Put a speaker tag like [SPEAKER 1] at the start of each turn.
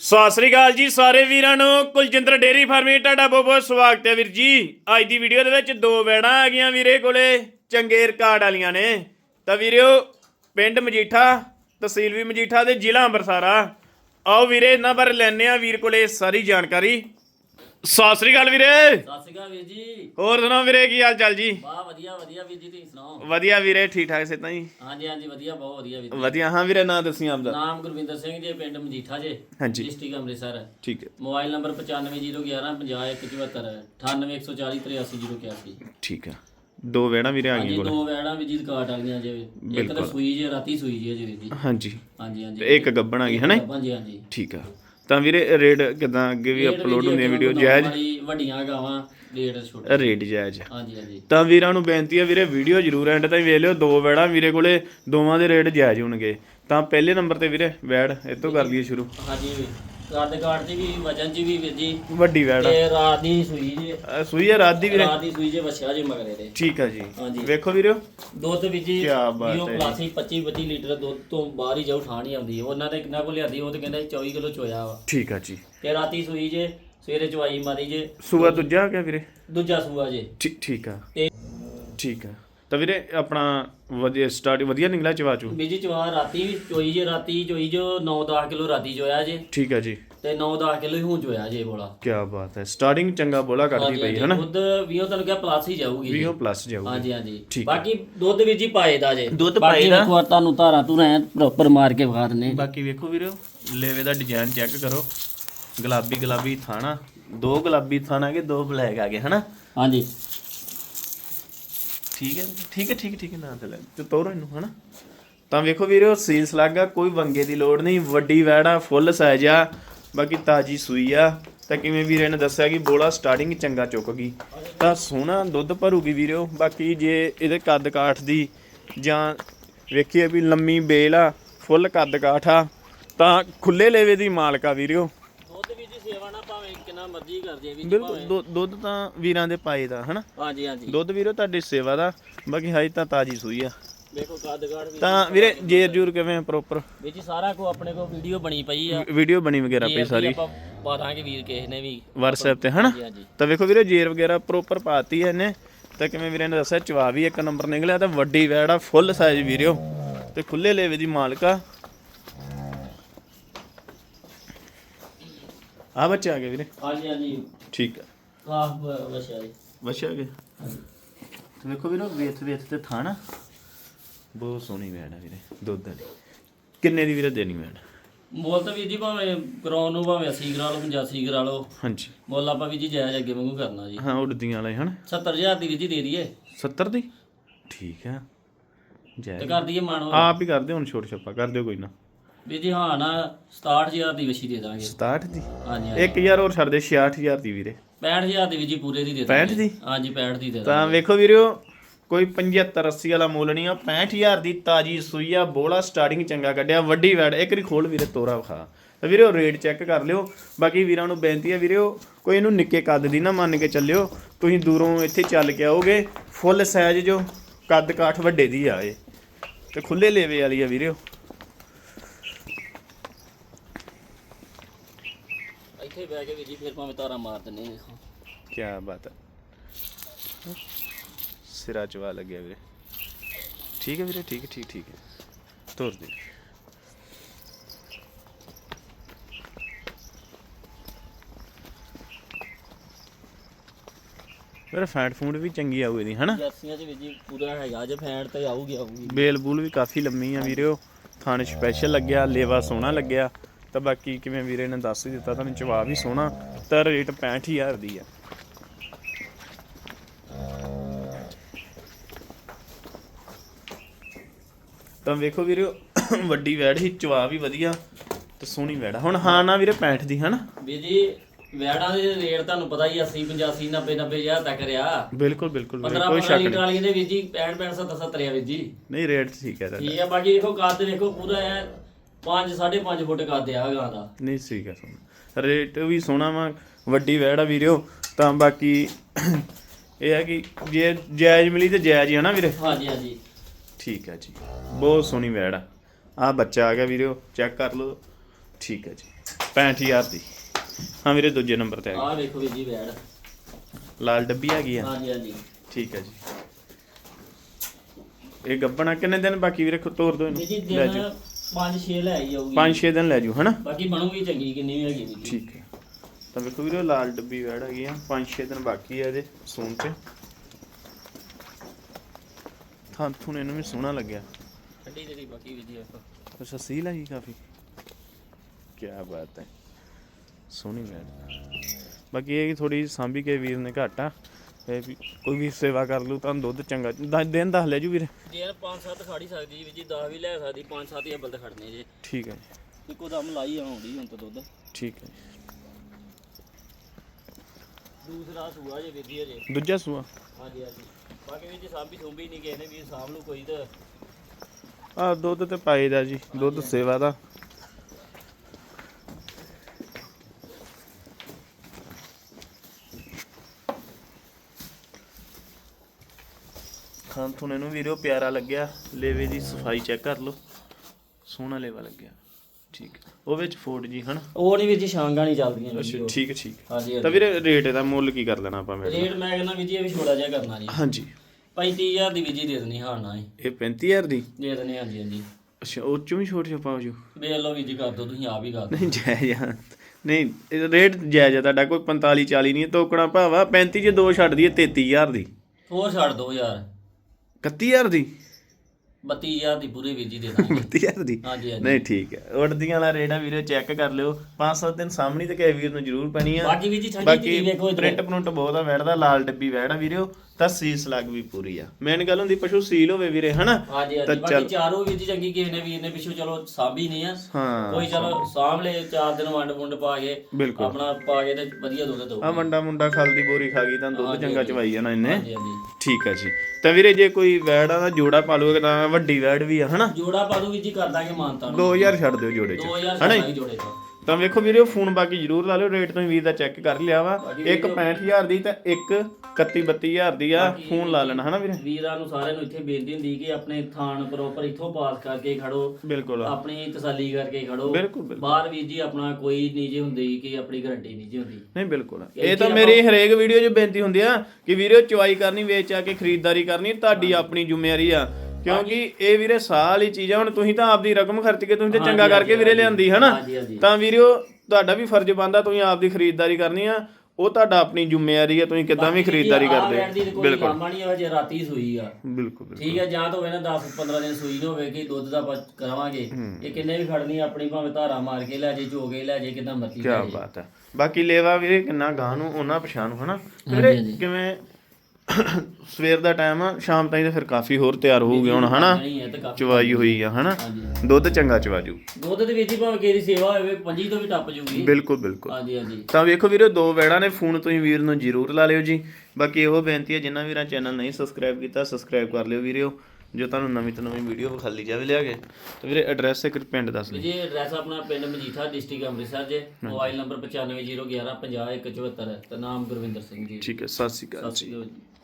[SPEAKER 1] ਸਤਿ ਸ੍ਰੀ ਅਕਾਲ ਜੀ ਸਾਰੇ ਵੀਰਾਂ ਨੂੰ। ਕੁਲਜਿੰਦਰ ਡੇਰੀ ਫਾਰਮੀ, ਤੁਹਾਡਾ ਬਹੁਤ ਬਹੁਤ ਸਵਾਗਤ ਹੈ ਵੀਰ ਜੀ। ਅੱਜ ਦੀ ਵੀਡੀਓ ਦੇ ਵਿੱਚ ਦੋ ਵੈੜਾਂ ਆ ਗਈਆਂ ਵੀਰੇ ਕੋਲੇ ਚੰਗੇ ਰਿਕਾਰਡ ਵਾਲੀਆਂ ਨੇ। ਤਾਂ ਵੀਰਿਓ, ਪਿੰਡ ਮਜੀਠਾ, ਤਹਿਸੀਲ ਵੀ ਮਜੀਠਾ ਤੇ ਜ਼ਿਲ੍ਹਾ ਅੰਬਰਸਾਰਾ ਆਓ ਵੀਰੇ, ਇਹਨਾਂ ਬਾਰੇ ਲੈਣੇ ਆ ਵੀਰ ਕੋਲੇ ਸਾਰੀ ਜਾਣਕਾਰੀ। ਸਤਿ ਸ੍ਰੀ ਅਕਾਲ ਵੀਰੇ।
[SPEAKER 2] ਸਤਿ ਸ਼੍ਰੀ ਅਕਾਲ ਵੀਰ ਜੀ।
[SPEAKER 1] ਹੋਰ ਸੁਣਾਓ ਵੀਰੇ ਕੀ ਹਾਲ ਚਾਲ ਜੀ?
[SPEAKER 2] ਵਾਹ ਵਧੀਆ ਵਧੀਆ ਵੀਰ ਜੀ ਤੁਸੀਂ ਸੁਣਾਓ?
[SPEAKER 1] ਵਧੀਆ ਵੀਰੇ ਠੀਕ ਠਾਕ ਸੇ ਤਾਂ ਜੀ?
[SPEAKER 2] ਹਾਂਜੀ ਹਾਂਜੀ ਵਧੀਆ ਬਹੁਤ ਵਧੀਆ ਵੀਰ ਜੀ।
[SPEAKER 1] ਵਧੀਆ ਹਾਂ ਵੀਰੇ ਨਾਂ ਦੱਸੀ ਆਪਦਾ
[SPEAKER 2] ਨਾਮ ਗੁਰਵਿੰਦਰ ਸਿੰਘ ਜੀ ਪਿੰਡ ਮਜੀਠਾ ਜੇ
[SPEAKER 1] ਹਾਂਜੀ।
[SPEAKER 2] ਡਿਸਟ੍ਰਿਕਟ ਅੰਮ੍ਰਿਤਸਰ।
[SPEAKER 1] ਠੀਕ ਹੈ।
[SPEAKER 2] ਮੋਬਾਈਲ ਨੰਬਰ 9501 50174 9814350081
[SPEAKER 1] ਠੀਕ ਹੈ। ਦੋ ਵੈੜਾਂ ਵੀਰੇ ਆ
[SPEAKER 2] ਹਾਂਜੀ
[SPEAKER 1] ਗਈਆਂ ਕੋਲੇ।
[SPEAKER 2] ਦੋ ਵੈੜਾਂ ਵੀਰ ਜੀ ਕਾਟ ਵਾਲੀਆਂ ਜੇ ਇੱਕ ਤਾਂ ਸੂਈ ਜੇ ਰਾਤੀ ਸੂਈ ਜੇ ਜੀ
[SPEAKER 1] ਹਾਂਜੀ।
[SPEAKER 2] ਹਾਂਜੀ ਹਾਂਜੀ।
[SPEAKER 1] ਇੱਕ ਗੱਬਣ ਆ ਗਈ ਹੈ ਨਾ
[SPEAKER 2] ਹਾਂਜੀ ਹਾਂਜੀ।
[SPEAKER 1] ਠੀਕ ਆ। ਤਾਂ ਵੀਰੇ ਰੇਟ ਕਿਦਾਂ ਅੱਗੇ ਵੀ ਅਪਲੋਡ ਹੁੰਦੀਆਂ ਵੀਡੀਓ ਜਾਇਜ਼
[SPEAKER 2] ਵੱਡੀਆਂ ਗਾਵਾਂ ਰੇਟ ਛੋਟਾ।
[SPEAKER 1] ਰੇਟ ਜਾਇਜ਼
[SPEAKER 2] ਹਾਂਜੀ ਹਾਂਜੀ।
[SPEAKER 1] ਤਾਂ ਵੀਰਾਂ ਨੂੰ ਬੇਨਤੀ ਹੈ ਵੀਰੇ ਵੀਡੀਓ ਜ਼ਰੂਰ ਐਂਡ ਤਾਈਂ ਵੇਖ ਲਿਓ। ਦੋ ਵੈੜਾਂ ਵੀਰੇ ਕੋਲੇ ਦੋਵਾਂ ਦੇ ਰੇਟ ਜਾਇਜ਼ ਹੋਣਗੇ। ਤਾਂ ਪਹਿਲੇ ਨੰਬਰ ਤੇ ਵੀਰੇ ਵੈੜ ਇਹ ਤੋਂ ਕਰ ਲਈਏ ਸ਼ੁਰੂ।
[SPEAKER 2] ਹਾਂਜੀ ਕਾਟ ਕਾਟ ਦੀ ਵੀ ਵਜਨ ਚ ਵੀ ਵੀਰ ਜੀ।
[SPEAKER 1] ਵੱਡੀ ਵੈੜ।
[SPEAKER 2] ਤੇ ਰਾਤ ਦੀ ਸੂਈ ਜੇ।
[SPEAKER 1] ਅਹ ਸੂਈ ਹੈ ਰਾਤ ਦੀ ਵੀਰੇ?
[SPEAKER 2] ਰਾਤ ਦੀ ਸੂਈ ਜੇ ਵਛਿਆ ਜੇ ਮਗਰੇ ਦੇ
[SPEAKER 1] ਠੀਕ ਆ ਜੀ।
[SPEAKER 2] ਹਾਂਜੀ।
[SPEAKER 1] ਵੇਖੋ ਵੀਰੋ।
[SPEAKER 2] ਦੁੱਧ ਵਿੱਚ ਜੀ
[SPEAKER 1] ਕਿਆ ਬਾਤ
[SPEAKER 2] ਵੀਓ
[SPEAKER 1] ਹੈ।
[SPEAKER 2] ਪਲਾਸੀ 25 25 ਲੀਟਰ ਦੁੱਧ ਤੋਂ ਬਾਹਰ ਹੀ ਜਾਉ ਠਾਣ ਹੀ ਆਉਂਦੀ ਹੈ ਉਹਨਾਂ ਨੇ ਕਿੰਨਾ ਕੋ ਲਿਆਦੀ ਉਹ ਤੇ ਕਹਿੰਦਾ ਸੀ 24 ਕਿਲੋ ਚੋਇਆ ਵਾ।
[SPEAKER 1] ਠੀਕ ਆ ਜੀ।
[SPEAKER 2] ਤੇ ਰਾਤੀ ਸੂਈ ਜੇ ਸਵੇਰੇ ਚਵਾਈ ਮਾਰੀ ਜੇ।
[SPEAKER 1] ਸੂਆ ਦੂਜਾ ਆ ਗਿਆ ਵੀਰੇ?
[SPEAKER 2] ਦੂਜਾ ਸੂਆ ਜੇ।
[SPEAKER 1] ਠੀਕ ਠੀਕ ਆ।
[SPEAKER 2] ਤੇ
[SPEAKER 1] ਠੀਕ ਆ। ਤਾਂ ਵੀਰੇ ਆਪਣਾ ਵਧੀਆ ਸਟਾਰਟ ਵਧੀਆ ਨਿਕਲਿਆ ਚਵਾਚੂ
[SPEAKER 2] ਬੀਜੀ ਚਵਾ ਰਾਤੀ ਵੀ ਚੋਈ ਜੇ ਰਾਤੀ ਚੋਈ ਜੋ 9-10 ਕਿਲੋ ਰਾਤੀ ਚੋਇਆ ਜੇ।
[SPEAKER 1] ਠੀਕ ਆ ਜੀ।
[SPEAKER 2] ਤੇ 9-10 ਕਿਲੋ ਹੀ ਹੁਣ ਚੋਇਆ ਜੇ ਬੋਲਾ।
[SPEAKER 1] ਕੀ ਬਾਤ ਹੈ। ਸਟਾਰਟਿੰਗ ਚੰਗਾ ਬੋਲਾ ਕੱਢਦੀ ਪਈ ਹੈ ਨਾ
[SPEAKER 2] ਦੁੱਧ ਵੀਓ ਤੁਹਾਨੂੰ ਕਿਹਾ ਪਲਾਸ ਹੀ ਜਾਊਗੀ ਜੀ।
[SPEAKER 1] 20 ਪਲੱਸ ਜਾਊਗੀ।
[SPEAKER 2] ਹਾਂਜੀ ਹਾਂਜੀ। ਬਾਕੀ ਦੁੱਧ ਵੀ ਜੀ ਪਾਏ ਦਾ ਜੇ।
[SPEAKER 1] ਦੁੱਧ
[SPEAKER 2] ਬਾਕੀ
[SPEAKER 1] ਪਾਏ ਦਾ।
[SPEAKER 2] ਵੇਖੋ ਤੁਹਾਨੂੰ ਧਾਰਾਂ ਤੂੰ ਐ ਪ੍ਰੋਪਰ ਮਾਰ ਕੇ ਵਿਖਾ ਦਿੰਨੇ
[SPEAKER 1] ਬਾਕੀ ਵੇਖੋ ਵੀਰੋ ਲੇਵੇ ਦਾ ਡਿਜ਼ਾਈਨ ਚੈੱਕ ਕਰੋ। ਗੁਲਾਬੀ ਗੁਲਾਬੀ ਥਾਣਾ ਦੋ ਗੁਲਾਬੀ ਥਾਣਾ ਕੇ ਦੋ ਬਲੈਕ ਆ ਗਏ ਹਨਾ?
[SPEAKER 2] ਹਾਂਜੀ।
[SPEAKER 1] ਠੀਕ ਹੈ ਠੀਕ ਹੈ ਠੀਕ ਹੈ ਠੀਕ ਹੈ, ਨਾ ਤੇ ਲੈ ਤੇ ਤੋਰੋ ਇਹਨੂੰ, ਹਨਾ? ਤਾਂ ਵੇਖੋ ਵੀਰੋ ਸੀਲਸ ਲੱਗਾ ਕੋਈ ਵੰਗੇ ਦੀ ਲੋੜ ਨਹੀਂ। ਵੱਡੀ ਵੈੜਾ, ਫੁੱਲ ਸਾਈਜ਼ ਆ। ਬਾਕੀ ਤਾਜੀ ਸੂਈ ਆ। ਤਾਂ ਕਿਵੇਂ ਵੀਰੇ ਨੇ ਦੱਸਿਆ ਕਿ ਬੋਲਾ ਸਟਾਰਟਿੰਗ ਚੰਗਾ ਚੁੱਕ ਗਈ। ਤਾਂ ਸੋਹਣਾ ਦੁੱਧ ਭਰੂਗੀ ਵੀਰੋ। ਬਾਕੀ ਜੇ ਇਹਦੇ ਕੱਦ ਕਾਠ ਦੀ ਜਾਂ ਵੇਖੀਏ ਵੀ ਲੰਮੀ ਬੇਲ ਆ, ਫੁੱਲ ਕੱਦ ਕਾਠ ਆ, ਤਾਂ ਖੁੱਲੇ ਲੇਵੇ ਦੀ ਮਾਲਕਾ ਵੀਰੋ।
[SPEAKER 2] ਦੁੱਧ ਭਾਵੇਂ ਕਿੰਨਾ ਮਰਜ਼ੀ ਕਰ ਜੇ ਵੀ
[SPEAKER 1] ਬਿਲਕੁਲ ਦੁ- ਦੁੱਧ ਤਾਂ ਵੀਰਾਂ ਦੇ ਪਾਏ ਦਾ ਹਨਾ?
[SPEAKER 2] ਹਾਂਜੀ ਹਾਂਜੀ।
[SPEAKER 1] ਦੁੱਧ ਵੀਰੋ ਤੁਹਾਡੀ ਸੇਵਾ ਦਾ ਬਾਕੀ ਹਾਈ ਤਾਂ ਤਾਜੀ ਸੂਈ ਆ।
[SPEAKER 2] ਵੇਖੋ ਕਾਦਗਾੜ ਵੀ
[SPEAKER 1] ਤਾਂ ਵੀਰੇ ਜੇਰ ਜੂਰ ਕਿਵੇਂ ਪ੍ਰੋਪਰ
[SPEAKER 2] ਵੀ ਜੀ ਸਾਰਾ ਕੋ ਆਪਣੇ ਕੋ ਵੀਡੀਓ ਬਣੀ ਪਈ ਆ।
[SPEAKER 1] ਵੀਡੀਓ ਬਣੀ ਵਗੈਰਾ ਪਈ ਸਾਰੀ।
[SPEAKER 2] ਆਪਾਂ ਵੀਰ ਕਿਸੇ ਨੇ ਵੀ।
[SPEAKER 1] WhatsApp ਤੇ ਹਨਾ?
[SPEAKER 2] ਹਾਂਜੀ ਹਾਂਜੀ।
[SPEAKER 1] ਤਾਂ ਵੇਖੋ ਵੀਰੇ ਜੇਰ ਵਗੈਰਾ ਪ੍ਰੋਪਰ ਪਾਤੀ ਹੈ ਇਹਨੇ। ਤਾਂ ਕਿਵੇਂ ਵੀਰੇ ਨੇ ਦੱਸਿਆ ਚਵਾ ਵੀ ਇੱਕ ਨੰਬਰ ਨਿਕਲਿਆ ਤਾਂ ਵੱਡੀ ਵੈੜ ਆ ਫੁੱਲ ਸਾਈਜ਼ ਵੀਰਿਓ ਤੇ ਖੁੱਲੇ ਲੇਵੇ ਦੀ ਮਾਲਕਾ ਆ ਬੱਚੇ ਆ ਗਏ ਵੀਰੇ।
[SPEAKER 2] ਹਾਂਜੀ ਹਾਂਜੀ।
[SPEAKER 1] ਠੀਕ ਆ।
[SPEAKER 2] ਵਸ਼ਾ ਜੀ।
[SPEAKER 1] ਬੱਚੇ ਆ ਗਏ ਤੇ ਵੇਖੋ ਵੀਰੋ ਵੇਥ ਵੇਥ ਤੇ ਥਾਣਾ। ਬਹੁਤ ਸੋਹਣੀ ਆ ਵੀਰੇ ਦੁੱਧ ਵਾਲੀ। ਕਿੰਨੇ ਦੀ ਵੀਰੇ ਦੇਣੀ ਵੈੜ
[SPEAKER 2] ਮੁੱਲ ਤਾਂ ਵੀਰ ਜੀ ਭਾਵੇਂ ਕਰਾਉਣ ਨੂੰ ਭਾਵੇਂ 80 ਕਰਾ ਲਓ 85 ਕਰਾ ਲਓ।
[SPEAKER 1] ਹਾਂਜੀ।
[SPEAKER 2] ਮੁੱਲ ਆਪਾਂ ਵੀ ਜੀ ਜਾਇਜ਼ ਅੱਗੇ ਵਾਂਗੂ ਕਰਨਾ ਜੀ।
[SPEAKER 1] ਹਾਂ ਉੜਦੀਆਂ ਵਾਲੇ ਹਨ?
[SPEAKER 2] 70000 ਦੀ ਵੀਰ ਜੀ ਦੇ ਦਈਏ।
[SPEAKER 1] 70 ਦੀ? ਠੀਕ ਆ। ਜੈ
[SPEAKER 2] ਤੇ ਕਰ ਦਈਏ ਮਾਣੋ
[SPEAKER 1] ਆਪ ਹੀ ਕਰਦੇ ਹੁਣ ਛੋਟ ਛੱਪਾ ਕਰ ਦਿਓ ਕੋਈ ਨਾ।
[SPEAKER 2] ਵੀਰ ਜੀ ਹਾਂ ਨਾ 67000 ਦੀ ਵਸ਼ੀ ਦੇ ਦਾਂਗੇ।
[SPEAKER 1] 67 ਦੀ?
[SPEAKER 2] ਹਾਂਜੀ ਹਾਂਜੀ।
[SPEAKER 1] 1000 ਹੋਰ ਛੱਡ ਦੇ 66000 ਦੀ ਵੀਰੇ।
[SPEAKER 2] 65000 ਦੀ ਵੀਰ ਜੀ ਪੂਰੇ ਦੀ ਦੇ
[SPEAKER 1] 65 ਦੀ?
[SPEAKER 2] ਹਾਂਜੀ 65 ਦੀ ਦੇ
[SPEAKER 1] ਤਾਂ
[SPEAKER 2] ਦਾਂਗੇ।
[SPEAKER 1] ਵੇਖੋ ਵੀਰਿਓ ਕੋਈ 75 80 ਵਾਲਾ ਮੁੱਲ ਨਹੀਂ ਆ। 65000 ਦੀ ਤਾਜੀ ਸੂਈ ਆ ਬੋਲਾ ਸਟਾਰਟਿੰਗ ਚੰਗਾ ਕੱਢਿਆ ਵੱਡੀ ਵੈੜ ਇੱਕ ਵਾਰੀ ਖੋਲ ਵੀਰੇ ਤੋਰਾ ਵਿਖਾ। ਤਾਂ ਵੀਰਿਓ ਰੇਟ ਚੈੱਕ ਕਰ ਲਿਓ। ਬਾਕੀ ਵੀਰਾਂ ਨੂੰ ਬੇਨਤੀ ਹੈ ਵੀਰਿਓ ਕੋਈ ਇਹਨੂੰ ਨਿੱਕੇ ਕੱਦ ਦੀ ਨਾ ਮੰਨ ਕੇ ਚੱਲਿਓ। ਤੁਸੀਂ ਦੂਰੋਂ ਇੱਥੇ ਚੱਲ ਕੇ ਆਓਗੇ ਫੁੱਲ ਸਾਈਜ਼ ਜੋ ਕੱਦ ਕਾਠ ਵੱਡੇ ਦੀ ਆ ਇਹ। ਤੇ ਖੁੱਲੇ ਲੇਵੇ ਵਾਲੀ ਆ ਵੀਰਿਓ
[SPEAKER 2] ਇੱਥੇ ਬਹਿ ਕੇ ਵੀਰ ਜੀ ਫਿਰ ਭਾਵੇਂ ਤਾਰਾ ਮਾਰ ਦਿੰਨੇ ਦੇਖੋ।
[SPEAKER 1] ਕੀ ਬਾਤ ਹੈ। ਸਿਰਾ ਚਵਾ ਲੱਗਿਆ ਵੀਰੇ। ਠੀਕ ਹੈ ਵੀਰੇ ਠੀਕ ਹੈ ਠੀਕ ਠੀਕ ਹੈ। ਤੋਰ ਦੇ ਵੀਰੇ ਫੈਟ ਫੂਡ ਵੀ ਚੰਗੀ ਆਊ ਇਹਦੀ ਹਨਾ?
[SPEAKER 2] ਜਰਸੀਆਂ 'ਚ ਵੀਰ ਜੀ ਪੂਰਾ ਹੈਗਾ ਜੇ ਫੈਂਟ ਤੇ ਆਊਗੀ ਆਊਗੀ।
[SPEAKER 1] ਬੇਲ ਬੂਲ ਵੀ ਕਾਫੀ ਲੰਮੀ ਆ ਵੀਰਿਓ। ਥਾਣੇ ਸਪੈਸ਼ਲ ਲੱਗਿਆ ਲੇਵਾ ਸੋਹਣਾ ਲੱਗਿਆ। ਤਾਂ ਬਾਕੀ ਕਿਵੇਂ ਵੀਰੇ ਨੇ ਦੱਸ ਹੀ ਦਿੱਤਾ ਤੁਹਾਨੂੰ ਜਵਾਬ ਵੀ ਸੋਹਣਾ ਤਾਂ ਰੇਟ 65000 ਦੀ ਆ। ਤਾਂ ਵੇਖੋ ਵੀਰਿਓ ਵੱਡੀ ਵੈੜ ਹੀ ਚਵਾ ਵੀ ਵਧੀਆ ਤੇ ਸੋਹਣੀ ਵੈੜ ਆ। ਹੁਣ ਹਾਂ ਨਾ ਵੀਰੇ 65 ਦੀ ਹਨਾ?
[SPEAKER 2] ਵੀਰ ਜੀ ਵੈੜਾਂ ਦੇ ਰੇਟ ਤੁਹਾਨੂੰ ਪਤਾ ਹੀ 80 85 90 90 ਹਜ਼ਾਰ ਤੱਕ ਰਿਹਾ।
[SPEAKER 1] ਬਿਲਕੁਲ ਬਿਲਕੁਲ ਵੀਰੇ
[SPEAKER 2] 15
[SPEAKER 1] ਕੋਈ
[SPEAKER 2] 15
[SPEAKER 1] ਸ਼ੱਕ
[SPEAKER 2] ਲੀਟਰ
[SPEAKER 1] ਨਹੀਂ।
[SPEAKER 2] ਵਾਲੀਆਂ ਦੇ ਵੀਰ ਜੀ 65 65 70 70 ਆ ਵੀਰ ਜੀ।
[SPEAKER 1] ਨਹੀਂ ਰੇਟ ਠੀਕ ਹੈ ਤੁਹਾਡਾ।
[SPEAKER 2] ਠੀਕ ਹੈ ਬਾਕੀ ਦੇਖੋ ਕੱਦ ਵੇਖੋ ਪੂਰਾ ਹੈ 5 5.5 ਫੁੱਟ ਕੱਦ ਆ ਗਾਂ ਦਾ।
[SPEAKER 1] ਨਹੀਂ ਠੀਕ ਹੈ ਸੋਹਣਾ ਰੇਟ ਵੀ ਸੋਹਣਾ ਵਾ ਵੱਡੀ ਵੈੜ ਆ ਵੀਰਿਓ ਤਾਂ ਬਾਕੀ ਇਹ ਹੈ ਕਿ ਜੇ ਜਾਇਜ਼ ਮਿਲੀ ਤੇ ਜਾਇਜ਼ ਹੀ ਹੈ ਨਾ ਵੀਰੇ?
[SPEAKER 2] ਹਾਂਜੀ ਹਾਂਜੀ।
[SPEAKER 1] ਠੀਕ ਹੈ ਜੀ। ਬਹੁਤ ਸੋਹਣੀ ਵੈੜ ਆ। ਆ ਬੱਚਾ ਆ ਗਿਆ ਵੀਰਿਓ ਚੈੱਕ ਕਰ ਲਓ। ਠੀਕ ਹੈ ਜੀ। 65000 ਦੀ। ਹਾਂ ਵੀਰੇ ਦੂਜੇ ਨੰਬਰ ਤੇ ਆ
[SPEAKER 2] ਆਹ ਵੇਖੋ ਵੀਰ ਜੀ ਵੈੜ।
[SPEAKER 1] ਗਈ ਲਾਲ ਡੱਬੀ ਹੈਗੀ ਆ?
[SPEAKER 2] ਹਾਂਜੀ ਹਾਂਜੀ।
[SPEAKER 1] ਠੀਕ ਹੈ ਜੀ। ਇਹ ਗੱਬਣਾ ਕਿੰਨੇ ਦਿਨ ਬਾਕੀ ਵੀਰੇ ਤੋਰ ਦੋ
[SPEAKER 2] ਜੀ
[SPEAKER 1] ਇਹਨੂੰ ਲੈ
[SPEAKER 2] ਦਿਨ
[SPEAKER 1] ਜਾਓ।
[SPEAKER 2] 5-6 ਲੈ ਆਈ ਜਾਊਗੀ।
[SPEAKER 1] 5-6 ਦਿਨ ਲੈ ਜਾਓ ਹਨਾ?
[SPEAKER 2] ਬਾਕੀ ਬਣੂਗੀ ਚੰਗੀ ਕਿੰਨੀ ਵੀ ਹੈਗੀ ਵੀਰ ਜੀ
[SPEAKER 1] ਠੀਕ ਹੈ। ਤਾਂ ਵੇਖੋ ਵੀਰੇ ਲਾਲ ਡੱਬੀ ਵੈੜ ਹੈਗੀ ਆ 5-6 ਦਿਨ ਬਾਕੀ ਆ ਇਹਦੇ ਸੂਣ ਤੇ। ਥਾਂ ਥੁਣ ਇਹਨੂੰ ਵੀ ਸੋਹਣਾ ਲੱਗਿਆ।
[SPEAKER 2] ਠੰਡੀ ਜਿਹੜੀ ਬਾਕੀ ਵੀਰ ਜੀ ਵੇਖੋ
[SPEAKER 1] ਅੱਛਾ ਸੀ ਲੱਗੀ ਕਾਫੀ? ਕੀ ਬਾਤ ਹੈ। ਸੋਹਣੀ ਵੈੜ। ਬਾਕੀ ਇਹ ਥੋੜੀ ਸਾਂਭੀ ਕੇ ਵੀਰ ਨੇ ਘੱਟ ਇਹ ਵੀ ਕੋਈ ਵੀ ਸੇਵਾ ਕਰ ਲੂ ਤਾਂ ਦੁੱਧ ਚੰਗਾ ਦ- ਦਿਨ ਦੱਸ ਲੈ ਜੂ ਵੀਰੇ।
[SPEAKER 2] ਜੇ 5-7 ਖੜੀ ਸਕਦੀ ਜੀ ਵੀਰ ਜੀ 10 ਵੀ ਲੈ ਸਕਦੀ 5-7 ਹੀ ਅੱਬਲ ਤੇ ਖੜਨੇ ਜੇ।
[SPEAKER 1] ਠੀਕ ਹੈ ਜੀ।
[SPEAKER 2] ਇੱਕੋ ਦਮ ਲਾਈ ਆਉਂਦੀ ਹੁਣ ਤਾਂ ਦੁੱਧ।
[SPEAKER 1] ਠੀਕ ਹੈ ਜੀ।
[SPEAKER 2] ਦੂਸਰਾ ਸੂਆ ਜੇ ਵੀਰ ਜੀ ਅਜੇ
[SPEAKER 1] ਦੂਜਾ ਸੂਆ?
[SPEAKER 2] ਹਾਂਜੀ ਹਾਂਜੀ। ਬਾਕੀ ਵੀਰ ਜੀ ਸਾਂਭੀ ਸੁੰਭੀ ਨਹੀਂ ਕਿਸੇ ਨੇ ਵੀ ਸਾਂਭ ਲੂ ਕੋਈ ਤਾਂ।
[SPEAKER 1] ਆ ਦੁੱਧ ਤੇ ਪਾਈ ਦਾ ਜੀ ਦੁੱਧ ਸੇਵਾ ਦਾ। ਖਾਨ ਤੁਹਾਨੂੰ ਇਹਨੂੰ ਵੀਡੀਓ ਪਿਆਰਾ ਲੱਗਿਆ। ਲੇਵੇ ਦੀ ਸਫ਼ਾਈ ਚੈੱਕ ਕਰ ਲਓ। ਸੋਹਣਾ ਲੇਵਾ ਲੱਗਿਆ। ਠੀਕ ਹੈ। ਉਹ ਵਿੱਚ ਫੋਟ ਜੀ ਹਨਾ?
[SPEAKER 2] ਉਹ ਨਹੀਂ ਵੀਰ ਜੀ ਸ਼ਾਂਗਾ ਨਹੀਂ ਚੱਲਦੀਆਂ ਵੀਰ ਜੀ
[SPEAKER 1] ਅੱਛਾ
[SPEAKER 2] ਉਹ।
[SPEAKER 1] ਠੀਕ ਹੈ, ਠੀਕ ਹੈ।
[SPEAKER 2] ਹਾਂਜੀ
[SPEAKER 1] ਤਾਂ
[SPEAKER 2] ਹਾਂਜੀ
[SPEAKER 1] ਵੀਰੇ ਰੇਟ ਇਹਦਾ ਮੁੱਲ ਕੀ ਕਰ ਲੈਣਾ ਆਪਾਂ ਮੇਰੇ
[SPEAKER 2] ਰੇਟ ਮੈਂ ਕਹਿੰਦਾ ਵੀਰ ਜੀ ਇਹ ਵੀ ਛੋੜਾ ਜਿਹਾ ਕਰਨਾ ਜੀ।
[SPEAKER 1] ਹਾਂਜੀ।
[SPEAKER 2] 35000 ਦੀ ਵੀਰ ਜੀ ਦੇ ਦੇਣੀ ਹੈ
[SPEAKER 1] ਇਹ 35000 ਦੀ?
[SPEAKER 2] ਦੇ ਦੇਣੀ ਹਾਂਜੀ ਹਾਂਜੀ।
[SPEAKER 1] ਅੱਛਾ ਉਹ ਚੋਂ ਵੀ ਛੋਟ ਛਪਾਓ ਜੋ।
[SPEAKER 2] ਵੇਖ ਲਓ ਵੀਰ ਜੀ ਕਰ ਦੋ ਤੁਸੀਂ ਆਪ ਹੀ ਕਰ ਦਿਓ।
[SPEAKER 1] ਨਹੀਂ ਜਾਇਜ਼ ਆ। ਨਹੀਂ ਇਹ ਰੇਟ ਜਾਇਜ਼ ਆ ਤੁਹਾਡਾ ਕੋਈ 45 40 ਨਹੀਂ ਹੈ, ਤੋਕਣਾ ਭਾਵਾ। 35 ਜੇ ਦੋ ਛੱਡ ਦਈਏ 33000 ਦੀ।
[SPEAKER 2] ਹੋਰ ਛੱਡ ਦੋ ਯਾਰ
[SPEAKER 1] 31000 ਦੀ?
[SPEAKER 2] 32000 ਦੀ ਪੂਰੀ ਵੀਰ ਜੀ ਦੇ ਦਾਂਗੇ।
[SPEAKER 1] 32000 ਦੀ?
[SPEAKER 2] ਹਾਂਜੀ ਹਾਂਜੀ।
[SPEAKER 1] ਨਹੀਂ ਠੀਕ ਹੈ। ਉੜਦੀਆਂ ਵਾਲਾ ਰੇਟ ਆ ਵੀਰੇ ਚੈੱਕ ਕਰ ਲਿਓ। 5-7 ਦਿਨ ਸਾਹਮਣੇ ਤੇ ਕਿਸੇ ਵੀਰ ਨੂੰ ਜ਼ਰੂਰ ਪੈਣੀ ਆ।
[SPEAKER 2] ਬਾਕੀ ਵੀਰ ਜੀ ਠੰਡੀ
[SPEAKER 1] ਬਾਕੀ
[SPEAKER 2] ਚੀਜ਼ ਵੇਖੋ
[SPEAKER 1] ਪ੍ਰਿੰਟ ਪ੍ਰਿੰਟ ਬਹੁਤ ਆ ਵੈੜਦਾ ਲਾਲ ਡੱਬੀ ਵੈੜ ਆ ਵੀਰਿਓ ਤਾਂ ਸੀਸ ਲੱਗ ਵੀ ਪੂਰੀ ਆ। ਮੇਨ ਗੱਲ ਹੁੰਦੀ ਪਸ਼ੂ ਸੀਲ ਹੋਵੇ ਵੀਰੇ ਹਨਾ?
[SPEAKER 2] ਹਾਂਜੀ। ਬਾਕੀ ਚਾਰੋਂ ਵੀਰ ਜੀ ਚੰਗੀ ਕਿਸੇ ਨੇ ਵੀਰ ਨੇ ਪਿੱਛੋਂ ਚਲੋ ਸਾਂਭੀ ਨਹੀਂ ਆ।
[SPEAKER 1] ਹਾਂ
[SPEAKER 2] ਕੋਈ ਚਲੋ ਸਾਂਭ। ਲੈ ਚਾਰ ਦਿਨ ਵੰਡ ਵੁੰਡ ਪਾ ਕੇ
[SPEAKER 1] ਬਿਲਕੁਲ।
[SPEAKER 2] ਆਪਣਾ ਪਾ ਕੇ ਤੇ ਵਧੀਆ ਦੁੱਧ ਦੋ।
[SPEAKER 1] ਆ ਮੰਡਾ ਮੁੰਡਾ ਖਲ ਦੀ ਬੋਰੀ ਖਾ ਗਈ ਤਾਂ ਦੁੱਧ ਚੰਗਾ। ਚਵਾਈ ਜਾਣਾ ਇਹਨੇ।
[SPEAKER 2] ਹਾਂਜੀ ਹਾਂਜੀ।
[SPEAKER 1] ਠੀਕ ਹੈ ਜੀ। ਤਾਂ ਵੀਰੇ ਜੇ ਕੋਈ ਵੈੜਾਂ ਦਾ ਜੋੜਾ ਪਾ ਲਓਗੇ ਤਾਂ ਵੱਡੀ ਵੈੜ ਵੀ ਆ ਹਨਾ?
[SPEAKER 2] ਜੋੜਾ ਪਾ ਦੂ ਵੀਰ ਜੀ ਕਰ ਦਾਂਗੇ ਮਾਨਤਾ ਨੂੰ।
[SPEAKER 1] 2000 ਛੱਡ ਦਿਓ ਜੋੜੇ 'ਚ।
[SPEAKER 2] 2000
[SPEAKER 1] ਹਨਾ
[SPEAKER 2] ਜੋੜੇ ਤੋਂ।
[SPEAKER 1] ਤਾਂ ਵੇਖੋ ਵੀਰੇ ਫੋਨ ਬਾਕੀ ਜਰੂਰ ਲਾ ਲਿਓ ਰੇਟ ਤੁਸੀਂ ਵੀਰ ਦਾ ਚੈੱਕ ਕਰ ਲਿਆ ਵਾ। ਇੱਕ 65000 ਦੀ ਤਾਂ ਇੱਕ 31 32000 ਦੀ ਆ ਫੋਨ ਲਾ ਲੈਣਾ ਹਨਾ ਵੀਰੇ?
[SPEAKER 2] ਵੀਰਾਂ ਨੂੰ ਸਾਰਿਆਂ ਨੂੰ ਇੱਥੇ ਬੇਨਤੀ ਹੁੰਦੀ ਕਿ ਆਪਣੇ ਥਾਨ ਪ੍ਰੋਪਰ ਇੱਥੋਂ ਪਾਸ ਕਰਕੇ ਖੜੋ।
[SPEAKER 1] ਬਿਲਕੁਲ।
[SPEAKER 2] ਆਪਣੀ ਤਸੱਲੀ ਕਰਕੇ ਖੜੋ।
[SPEAKER 1] ਬਿਲਕੁਲ
[SPEAKER 2] ਬਾਹਰ ਵੀਰ ਜੀ ਆਪਣਾ ਕੋਈ ਨਹੀਂ ਜੇ ਹੁੰਦੀ ਕਿ ਆਪਣੀ ਗਾਰੰਟੀ ਨਹੀਂ ਜੇ ਹੁੰਦੀ।
[SPEAKER 1] ਨਹੀਂ ਬਿਲਕੁਲ। ਇਹ ਤਾਂ ਮੇਰੀ ਹਰੇਕ ਵੀਡੀਓ 'ਚ ਬੇਨਤੀ ਹੁੰਦੀ ਆ ਕਿ ਵੀਡੀਓ ਚੁਆਈ ਕਰਨੀ ਵੇਚ ਆ ਕੇ ਖਰੀਦਦਾਰੀ ਕਰਨੀ ਤੁਹਾਡੀ ਆਪਣੀ ਜ਼ਿੰਮੇਵਾਰੀ ਆ। ਕਿਉਂਕਿ ਇਹ ਵੀਰੇ ਸਾਲ ਹੀ ਚੀਜ਼ ਆ ਹੁਣ ਤੁਸੀਂ ਤਾਂ ਆਪਦੀ ਰਕਮ ਖਰਚ ਕੇ ਤੁਸੀਂ ਤੇ ਚੰਗਾ ਕਰਕੇ ਵੀਰੇ ਲਿਆਂਦੀ ਹਨਾ। ਤਾਂ ਵੀਡੀਓ ਤੁਹਾਡਾ ਵੀ ਫਰਜ਼ ਬਣਦਾ ਤੁਸੀਂ ਆਪਦੀ ਖਰੀਦਦਾਰੀ ਕਰਨੀ ਆ ਉਹ ਤੁਹਾਡਾ ਆਪਣੀ ਜ਼ਿੰਮੇਵਾਰੀ ਆ ਤੁਸੀਂ ਕਿੱਦਾਂ ਵੀ ਖਰੀਦਦਾਰੀ ਕਰਦੇ ਬਿਲਕੁਲ।
[SPEAKER 2] ਲਾਂਭਾ ਨਹੀਂ ਹਜੇ ਰਾਤੀ ਸੂਈ ਆ।
[SPEAKER 1] ਬਿਲਕੁਲ
[SPEAKER 2] ਠੀਕ ਹੈ ਜਾਂ ਤਾਂ ਹੋਵੇ ਨਾ 10 15 ਦਿਨ ਸੂਈ ਨਾ ਹੋਵੇ ਕਿ ਦੁੱਧ ਦਾ ਆਪਾਂ ਕਰਾਵਾਂਗੇ। ਇਹ ਕਿੰਨੇ ਵੀ ਖੜਨੀ ਆਪਣੀ ਭਾਵੇਂ ਧਾਰਾ ਮਾਰ ਕੇ ਲੈ ਜੇ ਚੋਗੇ ਲੈ ਜੇ ਕਿਦਾਂ ਮਰਜ਼ੀ
[SPEAKER 1] ਕੀ
[SPEAKER 2] ਜੇ
[SPEAKER 1] ਬਾਤ ਹੈ ਬਾਕੀ ਲੇਵਾ ਵੀਰੇ ਕਿੰਨਾ ਗਾਂ ਨੂੰ ਉਹਨਾਂ ਪਛਾਣ ਹਨਾ? ਵੀਰੇ ਕਿਵੇਂ ਸਵੇਰ ਦਾ ਟਾਈਮ ਆ ਸ਼ਾਮ ਤਾਈਂ ਤਾਂ ਫਿਰ ਕਾਫੀ ਹੋਰ ਤਿਆਰ ਹੋਊਗੇ ਹੁਣ ਹਨਾ?
[SPEAKER 2] ਨਹੀਂ ਹੈ ਤਾਂ ਕਾਫੀ
[SPEAKER 1] ਚਵਾਈ ਹੋਈ ਆ ਹਨਾ?
[SPEAKER 2] ਹਾਂਜੀ
[SPEAKER 1] ਦੁੱਧ ਚੰਗਾ ਚਵਾਜੂ।
[SPEAKER 2] ਦੁੱਧ ਦੇ ਵਿੱਚ ਹੀ ਭਾਵੇਂ ਕਿਸੇ ਦੀ ਸੇਵਾ ਹੋਵੇ ਪੰਜੀ ਤੋਂ ਵੀ ਟੱਪ ਜੂਗੀ।
[SPEAKER 1] ਬਿਲਕੁਲ ਬਿਲਕੁਲ।
[SPEAKER 2] ਹਾਂਜੀ ਹਾਂਜੀ।
[SPEAKER 1] ਤਾਂ ਵੇਖੋ ਵੀਰੋ ਦੋ ਵੈੜਾਂ ਨੇ ਫੋਨ ਤੁਸੀਂ ਵੀਰ ਨੂੰ ਜ਼ਰੂਰ ਲਾ ਲਿਓ ਜੀ। ਬਾਕੀ ਇਹੋ ਬੇਨਤੀ ਹੈ ਜਿਨ੍ਹਾਂ ਵੀਰਾਂ ਚੈਨਲ ਨਹੀਂ ਸਬਸਕ੍ਰਾਈਬ ਕੀਤਾ ਸਬਸਕ੍ਰਾਈਬ ਕਰ ਲਿਓ ਵੀਰਿਓ ਜੋ ਤੁਹਾਨੂੰ ਨਵੀਂ ਤੋਂ ਨਵੀਂ ਵੀਡੀਓ ਵਿਖਾਲੀ ਜਾਵੇ ਲਿਆ ਕੇ ਤਾਂ ਵੀਰੇ ਐਡਰੈਸ ਇੱਕ ਪਿੰਡ ਦੱਸ ਦਿਓ।
[SPEAKER 2] ਜੀ ਐਡਰੈਸ ਆਪਣਾ ਪਿੰਡ ਮਜੀਠਾ ਡਿਸਟ੍ਰਿਕਟ ਅੰਮ੍ਰਿਤਸਰ ਜੇ। ਮੋਬਾਈਲ ਨੰਬਰ 9501150174 ਤੇ ਨਾਮ ਗੁਰਵਿੰਦਰ ਸਿੰਘ ਜੀ।
[SPEAKER 1] ਠੀਕ ਹੈ ਸਤਿ ਸ਼੍ਰੀ ਅਕਾਲ
[SPEAKER 2] ਸਤਿ ਸ਼੍ਰੀ ਅਕਾਲ ਜੀ।